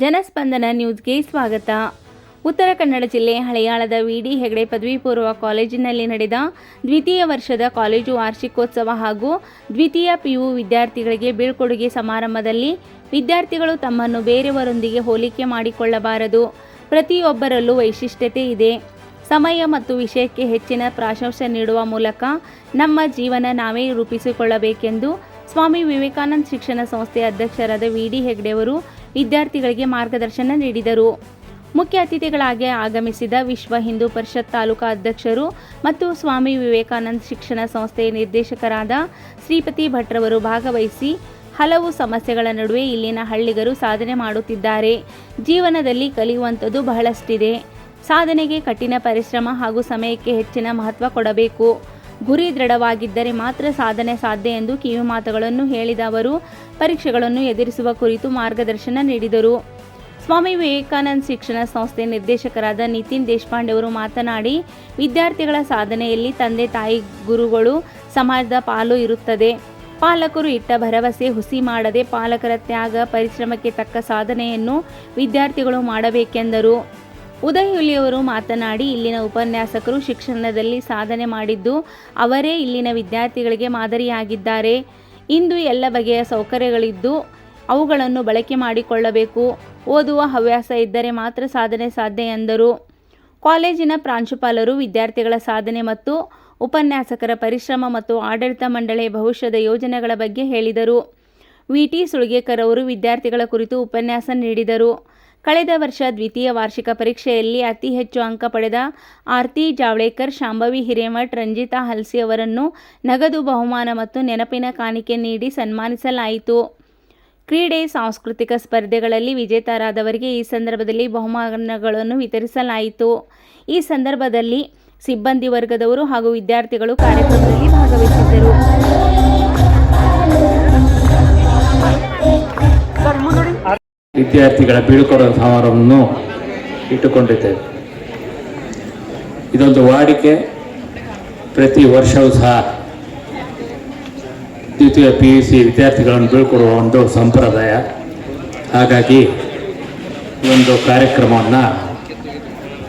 ಜನಸ್ಪಂದನ ನ್ಯೂಸ್ಗೆ ಸ್ವಾಗತ. ಉತ್ತರ ಕನ್ನಡ ಜಿಲ್ಲೆ ಹಳೆಯಾಳದ ವಿಡಿ ಹೆಗಡೆ ಪದವಿ ಪೂರ್ವ ಕಾಲೇಜಿನಲ್ಲಿ ನಡೆದ ದ್ವಿತೀಯ ವರ್ಷದ ಕಾಲೇಜು ವಾರ್ಷಿಕೋತ್ಸವ ಹಾಗೂ ದ್ವಿತೀಯ ಪಿಯು ವಿದ್ಯಾರ್ಥಿಗಳಿಗೆ ಬೀಳ್ಕೊಡುಗೆ ಸಮಾರಂಭದಲ್ಲಿ ವಿದ್ಯಾರ್ಥಿಗಳು ತಮ್ಮನ್ನು ಬೇರೆಯವರೊಂದಿಗೆ ಹೋಲಿಕೆ ಮಾಡಿಕೊಳ್ಳಬಾರದು. ಪ್ರತಿಯೊಬ್ಬರಲ್ಲೂ ವೈಶಿಷ್ಟ್ಯತೆ ಇದೆ. ಸಮಯ ಮತ್ತು ವಿಷಯಕ್ಕೆ ಹೆಚ್ಚಿನ ಪ್ರಾಶಂಸ್ಯ ನೀಡುವ ಮೂಲಕ ನಮ್ಮ ಜೀವನ ನಾವೇ ರೂಪಿಸಿಕೊಳ್ಳಬೇಕೆಂದು ಸ್ವಾಮಿ ವಿವೇಕಾನಂದ ಶಿಕ್ಷಣ ಸಂಸ್ಥೆಯ ಅಧ್ಯಕ್ಷರಾದ ವಿ ಡಿ ಹೆಗ್ಡೆಯವರು ವಿದ್ಯಾರ್ಥಿಗಳಿಗೆ ಮಾರ್ಗದರ್ಶನ ನೀಡಿದರು. ಮುಖ್ಯ ಅತಿಥಿಗಳಾಗಿ ಆಗಮಿಸಿದ ವಿಶ್ವ ಹಿಂದೂ ಪರಿಷತ್ ತಾಲೂಕಾ ಅಧ್ಯಕ್ಷರು ಮತ್ತು ಸ್ವಾಮಿ ವಿವೇಕಾನಂದ ಶಿಕ್ಷಣ ಸಂಸ್ಥೆಯ ನಿರ್ದೇಶಕರಾದ ಶ್ರೀಪತಿ ಭಟ್ರವರು ಭಾಗವಹಿಸಿ ಹಲವು ಸಮಸ್ಯೆಗಳ ನಡುವೆ ಇಲ್ಲಿನ ಹಳ್ಳಿಗರು ಸಾಧನೆ ಮಾಡುತ್ತಿದ್ದಾರೆ. ಜೀವನದಲ್ಲಿ ಕಲಿಯುವಂಥದ್ದು ಬಹಳಷ್ಟಿದೆ. ಸಾಧನೆಗೆ ಕಠಿಣ ಪರಿಶ್ರಮ ಹಾಗೂ ಸಮಯಕ್ಕೆ ಹೆಚ್ಚಿನ ಮಹತ್ವ ಕೊಡಬೇಕು. ಗುರಿ ದೃಢವಾಗಿದ್ದರೆ ಮಾತ್ರ ಸಾಧನೆ ಸಾಧ್ಯ ಎಂದು ಕಿವಿಮಾತುಗಳನ್ನು ಹೇಳಿದ ಅವರು, ಪರೀಕ್ಷೆಗಳನ್ನು ಎದುರಿಸುವ ಕುರಿತು ಮಾರ್ಗದರ್ಶನ ನೀಡಿದರು. ಸ್ವಾಮಿ ವಿವೇಕಾನಂದ ಶಿಕ್ಷಣ ಸಂಸ್ಥೆ ನಿರ್ದೇಶಕರಾದ ನಿತಿನ್ ದೇಶಪಾಂಡೆ ಅವರು ಮಾತನಾಡಿ, ವಿದ್ಯಾರ್ಥಿಗಳ ಸಾಧನೆಯಲ್ಲಿ ತಂದೆ ತಾಯಿ ಗುರುಗಳು ಸಮಾಜದ ಪಾಲು ಇರುತ್ತದೆ. ಪಾಲಕರು ಇಟ್ಟ ಭರವಸೆ ಹುಸಿ ಮಾಡದೆ ಪಾಲಕರ ತ್ಯಾಗ, ಪರಿಶ್ರಮಕ್ಕೆ ತಕ್ಕ ಸಾಧನೆಯನ್ನು ವಿದ್ಯಾರ್ಥಿಗಳು ಮಾಡಬೇಕೆಂದರು. ಉದಯ್ ಹುಲಿಯವರು ಮಾತನಾಡಿ, ಇಲ್ಲಿನ ಉಪನ್ಯಾಸಕರು ಶಿಕ್ಷಣದಲ್ಲಿ ಸಾಧನೆ ಮಾಡಿದ್ದು ಅವರೇ ಇಲ್ಲಿನ ವಿದ್ಯಾರ್ಥಿಗಳಿಗೆ ಮಾದರಿಯಾಗಿದ್ದಾರೆ. ಇಂದು ಎಲ್ಲ ಬಗೆಯ ಸೌಕರ್ಯಗಳಿದ್ದು ಅವುಗಳನ್ನು ಬಳಕೆ ಮಾಡಿಕೊಳ್ಳಬೇಕು. ಓದುವ ಹವ್ಯಾಸ ಇದ್ದರೆ ಮಾತ್ರ ಸಾಧನೆ ಸಾಧ್ಯ ಎಂದರು. ಕಾಲೇಜಿನ ಪ್ರಾಂಶುಪಾಲರು, ವಿದ್ಯಾರ್ಥಿಗಳ ಸಾಧನೆ ಮತ್ತು ಉಪನ್ಯಾಸಕರ ಪರಿಶ್ರಮ ಮತ್ತು ಆಡಳಿತ ಮಂಡಳಿಯ ಭವಿಷ್ಯದ ಯೋಜನೆಗಳ ಬಗ್ಗೆ ಹೇಳಿದರು. ವಿಟಿ ಸುಳ್ಗೇಕರ್ ಅವರು ವಿದ್ಯಾರ್ಥಿಗಳ ಕುರಿತು ಉಪನ್ಯಾಸ ನೀಡಿದರು. ಕಳೆದ ವರ್ಷ ದ್ವಿತೀಯ ವಾರ್ಷಿಕ ಪರೀಕ್ಷೆಯಲ್ಲಿ ಅತಿ ಹೆಚ್ಚು ಅಂಕ ಪಡೆದ ಆರ್ತಿ ಜಾವಳೇಕರ್, ಶಾಂಭವಿ ಹಿರೇಮಠ್, ರಂಜಿತಾ ಹಲ್ಸಿ ಅವರನ್ನು ನಗದು ಬಹುಮಾನ ಮತ್ತು ನೆನಪಿನ ಕಾಣಿಕೆ ನೀಡಿ ಸನ್ಮಾನಿಸಲಾಯಿತು. ಕ್ರೀಡೆ, ಸಾಂಸ್ಕೃತಿಕ ಸ್ಪರ್ಧೆಗಳಲ್ಲಿ ವಿಜೇತರಾದವರಿಗೆ ಈ ಸಂದರ್ಭದಲ್ಲಿ ಬಹುಮಾನಗಳನ್ನು ವಿತರಿಸಲಾಯಿತು. ಈ ಸಂದರ್ಭದಲ್ಲಿ ಸಿಬ್ಬಂದಿ ವರ್ಗದವರು ಹಾಗೂ ವಿದ್ಯಾರ್ಥಿಗಳು ಕಾರ್ಯಕ್ರಮದಲ್ಲಿ ಭಾಗವಹಿಸಿದ್ದರು. ವಿದ್ಯಾರ್ಥಿಗಳ ಬೀಳ್ಕೊಡುವ ಸಮಾರಂಭವನ್ನು ಇಟ್ಟುಕೊಂಡಿದ್ದೇವೆ. ಇದೊಂದು ವಾಡಿಕೆ. ಪ್ರತಿ ವರ್ಷವೂ ಸಹ ದ್ವಿತೀಯ ಪಿ ಯು ಸಿ ವಿದ್ಯಾರ್ಥಿಗಳನ್ನು ಬೀಳ್ಕೊಡುವ ಒಂದು ಸಂಪ್ರದಾಯ. ಹಾಗಾಗಿ ಒಂದು ಕಾರ್ಯಕ್ರಮವನ್ನು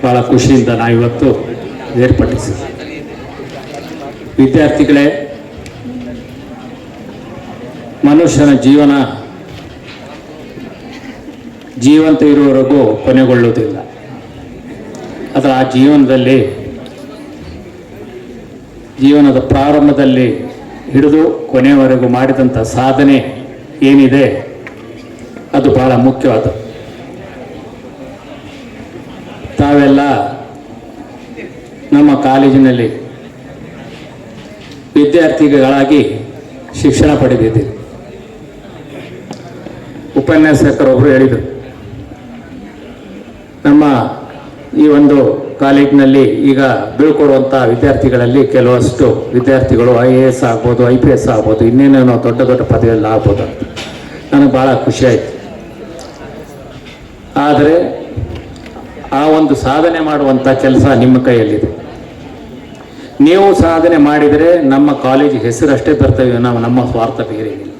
ಭಾಳ ಖುಷಿಯಿಂದ ನಾವಿವತ್ತು ಏರ್ಪಡಿಸಿದ್ದೆ ವಿದ್ಯಾರ್ಥಿಗಳೇ, ಮನುಷ್ಯನ ಜೀವನ ಜೀವಂತ ಇರುವವರೆಗೂ ಕೊನೆಗೊಳ್ಳುವುದಿಲ್ಲ. ಅದರ ಆ ಜೀವನದಲ್ಲಿ ಜೀವನದ ಪ್ರಾರಂಭದಲ್ಲಿ ಹಿಡಿದು ಕೊನೆಯವರೆಗೂ ಮಾಡಿದಂಥ ಸಾಧನೆ ಏನಿದೆ, ಅದು ಬಹಳ ಮುಖ್ಯವಾದ. ತಾವೆಲ್ಲ ನಮ್ಮ ಕಾಲೇಜಿನಲ್ಲಿ ವಿದ್ಯಾರ್ಥಿಗಳಾಗಿ ಶಿಕ್ಷಣ ಪಡೆದಿದ್ದೀರಿ. ಉಪನ್ಯಾಸಕರೊಬ್ಬರು ಹೇಳಿದರು ನಮ್ಮ ಈ ಒಂದು ಕಾಲೇಜಿನಲ್ಲಿ ಈಗ ಬೀಳ್ಕೊಡುವಂಥ ವಿದ್ಯಾರ್ಥಿಗಳಲ್ಲಿ ಕೆಲವಷ್ಟು ವಿದ್ಯಾರ್ಥಿಗಳು ಐ ಎ ಎಸ್ ಆಗ್ಬೋದು, ಐ ಪಿ ಎಸ್ ಆಗ್ಬೋದು, ಇನ್ನೇನೇನೋ ದೊಡ್ಡ ದೊಡ್ಡ ಪದವಿಯಲ್ಲಿ ಆಗ್ಬೋದು ಅಂತ. ನನಗೆ ಭಾಳ ಖುಷಿ ಆಯಿತು. ಆದರೆ ಆ ಒಂದು ಸಾಧನೆ ಮಾಡುವಂಥ ಕೆಲಸ ನಿಮ್ಮ ಕೈಯಲ್ಲಿದೆ. ನೀವು ಸಾಧನೆ ಮಾಡಿದರೆ ನಮ್ಮ ಕಾಲೇಜ್ ಹೆಸರಷ್ಟೇ ಬರ್ತವೆ ನಾವು ನಮ್ಮ ಸ್ವಾರ್ಥ ಬೇರೆ ಏನಿಲ್ಲ